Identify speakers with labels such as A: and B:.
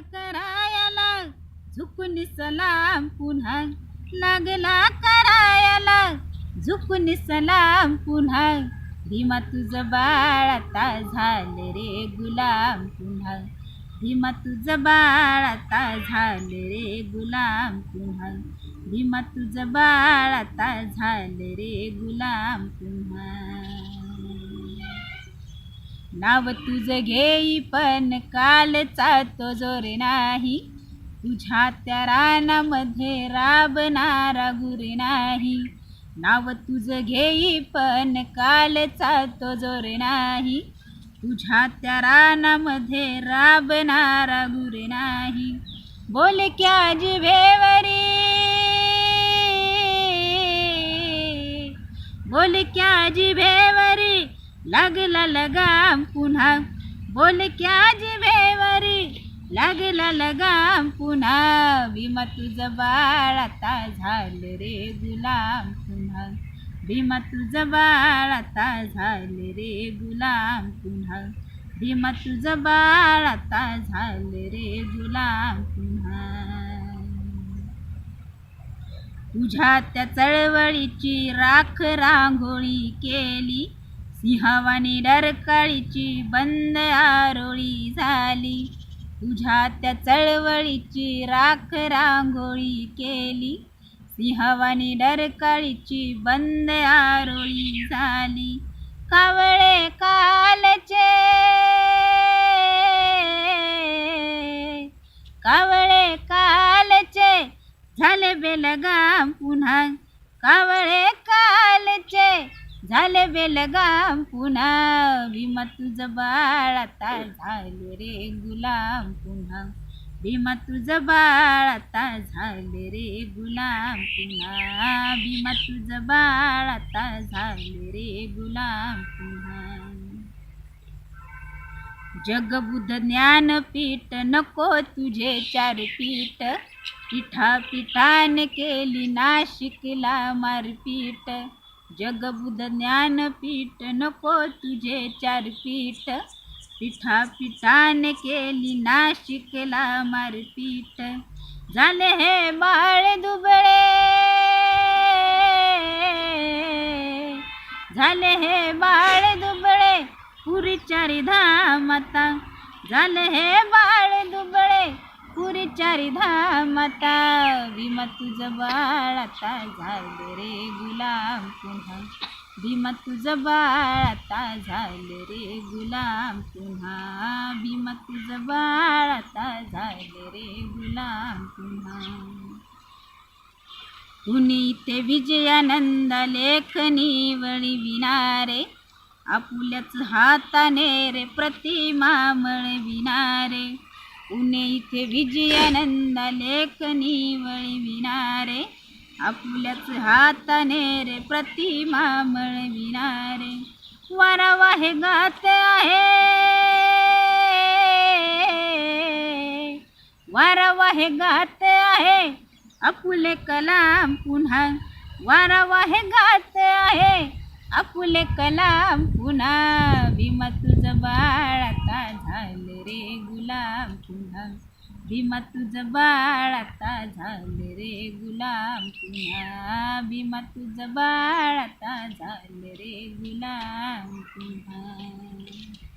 A: करायला. झुकून सलाम पुन्हा. लागला करायला. झुकून सलाम पुन्हा. भीमा तुझं बाळ आता झालं रे गुलाम पुन्हा. भीमा तुझं बाळ आता झालं रे गुलाम पुन्हा. भीमा तुझं बाळ आता झालं रे गुलाम पुन्हा. नाव तुझं घेई पण कालचा तो जोर नाही. तुझ्या त्या रानामध्ये राबणारा गुरे नाही. नाव तुझं घेई पण कालचा तो जोर नाही. तुझ्या त्या रानामध्ये राबणारा गुरे नाही. बोल क्या जिभेवरी बोल क्या जिभेवरी लागला लगाम पुन्हा. बोल क्या जिभेवरी लागला लगाम पुन्हा. भीमा तुझं बाळ आता झालं रे गुलाम पुन्हा. भीमा तुझं बाळ आता झालं रे गुलाम पुन्हा. भीमा तुझं बाळ आता झालं रे गुलाम पुन्हा. तुझ्या त्या चळवळीची राख रांगोळी केली. सिंहवानी डरकाळीची बंद आरोळी झाली. तुझ्या त्या चळवळीची राख रांगोळी केली. सिंहवानी डरकाळीची बंद आरोळी झाली. कावळे कालचे कावळे कालचे. झाले बेलगाम पुन्हा कावळे झाले बेलगाम पुन्हा भीमा तुझं बाळ आता झाले रे गुलाम पुन्हा भीमा तुझं बाळ आता झाले रे गुलाम पुन्हा भीमा तुझं बाळ आता झाले रे गुलाम पुन्हा जगबुद्ध ज्ञानपीठ नको तुझे चार पीठ पिठा पिठान केली नाशिकला मारपीठ जगबुद्ध ज्ञानपीठ नको तुझे चार पीठ. पिठा पिठाने केली नाशिकला मारपीठ झाले हे बाळ दुबळे. झाले हे बाळ दुबळे. पुरी चारी धामता. झाले हे बाळ दुबळे. पुरी चारी धामता. भीमा तुझं बाळ आता झालं रे गुलाम पुन्हा. भीमा तुझं बाळ आता झालं रे गुलाम पुन्हा. भीमा तुझं बाळ आता झालं रे गुलाम पुन्हा. कुणी इथे विजयानंद लेखनी वळी विणारे. आपुल्याच हाताने रे प्रतिमा मळविणारे पुणे इथे विजयानंद लेखनी वळविणारे आपल्याच हाताने रे प्रतिमा मळविणारे. वारावा हे गात आहे. वारावा हे गात आहे. आपुले कलाम पुन्हा. वारा वाहे गात आहे. आपुले कलाम पुन्हा. भीमा तुझं बाळ आता झालं रे गुलाम पुन्हा. भीमा तुझं बाळ आता झाले रे गुलाम पुन्हा भीमा तुझं बाळ आता झाले रे गुलाम पुन्हा